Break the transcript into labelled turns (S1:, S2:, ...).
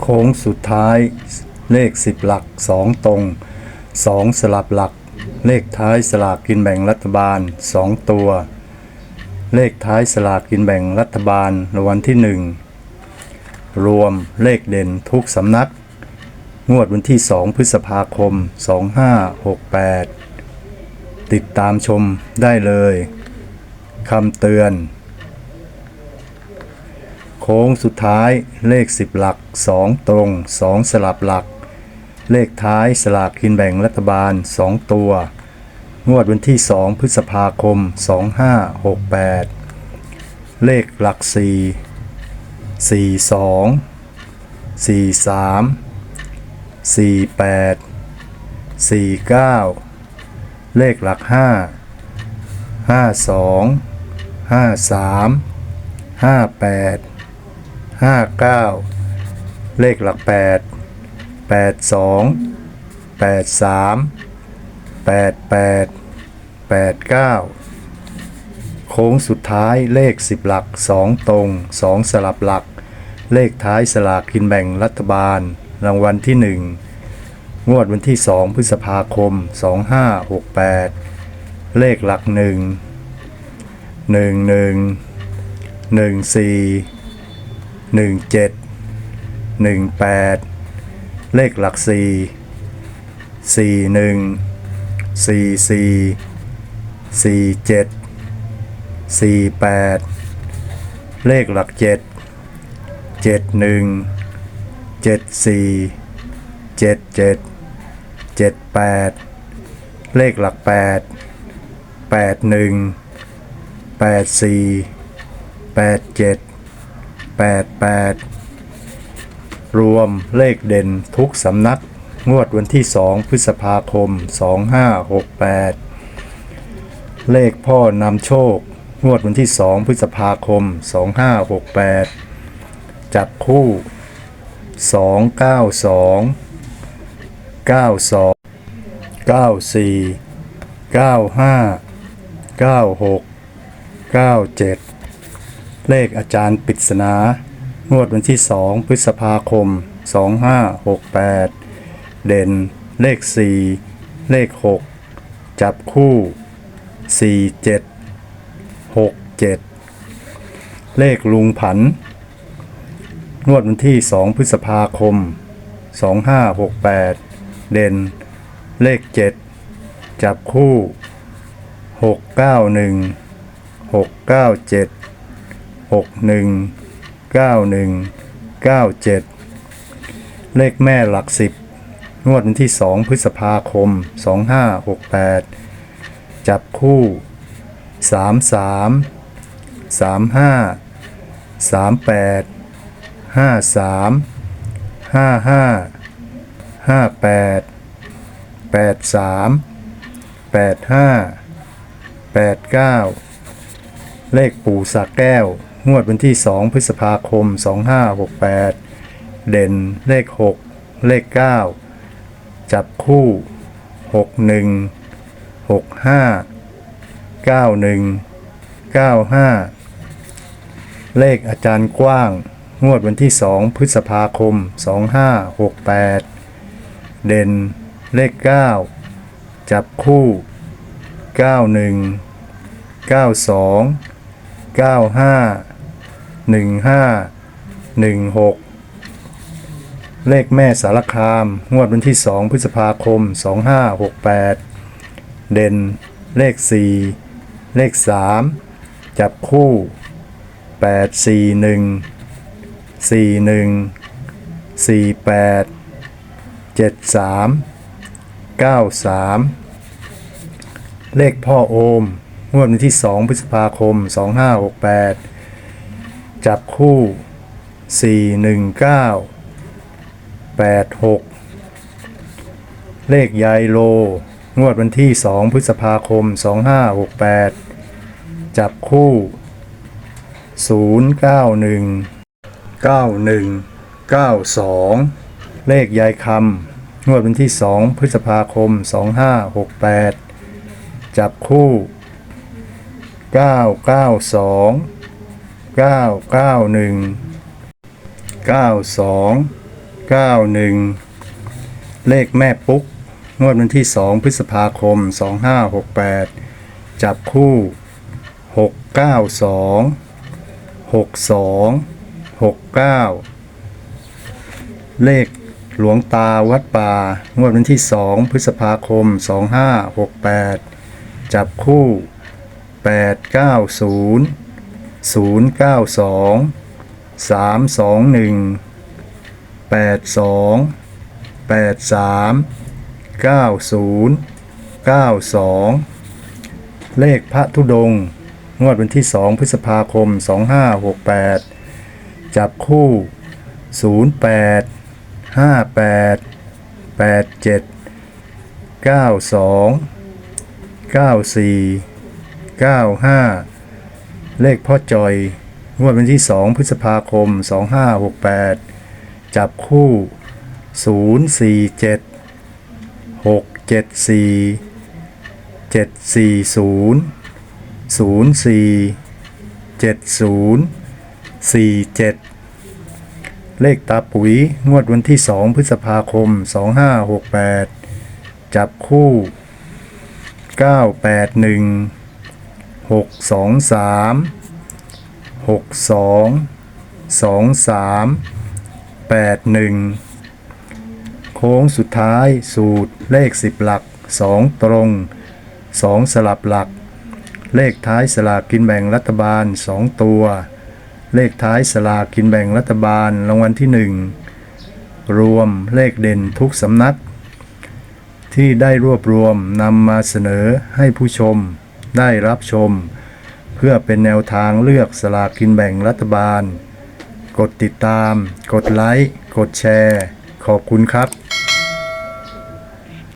S1: โค้งสุดท้ายเลข 10 หลัก 2 ตรง 2 สลับหลัก เลขท้ายสลากกินแบ่งรัฐบาล 2 ตัว เลขท้ายสลากกินแบ่งรัฐบาลรางวัลที่ 1 รวมเลขเด่นทุกสำนัก งวดวันที่ 2 พฤษภาคม 2568 ติดตามชมได้เลยคำเตือน ค้งสุดท้ายเลข 10 หลัก 2 ตรง 2 สลับหลัก เลขท้ายสลากกินแบ่งรัฐบาล 2 ตัว งวดวันที่ 2 พฤษภาคม 2568 เลขหลัก 4 42 43 48 49 เลขหลัก 5 52 53 58 ห้าเก้าเลขหลักแปดแปดสองแปดสามแปดแปดแปดเก้าโค้งสุดท้ายเลขสิบหลักสองตรงสองสลับหลัก เลขท้ายสลากกินแบ่งรัฐบาล รางวัลที่หนึ่งงวดวันที่สองพฤษภาคมสองห้าหกแปดเลขหลักหนึ่งหนึ่งหนึ่งหนึ่งสี่ หนึ่งเจ็ดหนึ่งแปดเลขหลักสี่สี่หนึ่งสี่สี่สี่เจ็ดสี่แปดเลขหลักเจ็ดเจ็ดหนึ่งเจ็ดสี่เจ็ดเจ็ดเจ็ดแปดเลขหลักแปดแ888 รวมเลขเด่นทุกสำนัก งวดวันที่ 2 พฤษภาคม 2568 เลขพ่อนำโชค งวดวันที่ 2 พฤษภาคม 2568 จับคู่ 292 92 94 95 96 97 เลขอาจารย์ปริศนางวดวันที่ 2 พฤษภาคม 2568 เด่น เลข 4 เลข 6 จับคู่ 47 67 เลขลุงผัน งวดวันที่ 2 พฤษภาคม 2568 เด่น เลข 7 จับคู่ 691ห กเก้าเจ็ดหกหนึ่งเก้าหนึ่งเก้าเจ็ดเลขแม่หลักสิบงวดวันที่สองพฤษภาคมสองห้าหกแปดจับคู่สามสามสามห้าสามแปดห้าสามห้าห้าแปดแปดสามแปดห้าแปดเก้าเลขปู่สักแก้ว งวดวันที่ 2 พฤษภาคม 2568 เด่นเลข 6 เลข 9 จับคู่ 61 65 91 95 เลขอาจารย์กว้าง งวดวันที่ 2 พฤษภาคม 2568 เด่นเลข 9 จับคู่ 91 92 95 หนึ่งห้าหนึ่งหกเลขแม่สารคาม งวดวันที่สองพฤษภาคมสองห้าหกแปดเด่นเลขสี่เลขสามจับคู่แปดสี่หนึ่งสี่หนึ่งสี่แปดเจ็ดสามเก้าสามเลขพ่อโอม งวดวันที่สองพฤษภาคมสองห้าหกแปด จับคู่ 419 86 เลขยายโล งวดวันที่ 2 พฤษภาคม 2568 จับคู่ 091 91 92 เลขยายคำ งวดวันที่ 2 พฤษภาคม 2568 จับคู่ 992 991 92 91เลขแม่ปุ๊ก งวดวันที่2พฤษภาคม2568จับคู่692 62 69เลขหลวงตาวัดป่า งวดวันที่2พฤษภาคม2568จับคู่890 092 321 82 83 90 92 เลขพระธุดง งวดวันที่ 2 พฤษภาคม 2568 จับคู่ 08 58 87 92 94 95 เลขพ่อจอยงวดวันที่ 2 พฤษภาคม 2568 จับคู่ 047 674 740 04 70 47 เลขตาปุ๋ยงวดวันที่ 2 พฤษภาคม 2568 จับคู่ 981 623 62 23 81โค้งสุดท้ายสูตรเลข10หลัก2ตรง2สลับหลัก เลขท้ายสลากกินแบ่งรัฐบาล2ตัว เลขท้ายสลากกินแบ่งรัฐบาลรางวัลที่1รวมเลขเด่นทุกสำนัก ที่ได้รวบรวมนำมาเสนอให้ผู้ชม ได้รับชม เพื่อเป็นแนวทางเลือกสลากกินแบ่งรัฐบาล กดติดตาม กดไลค์ กดแชร์ ขอบคุณครับ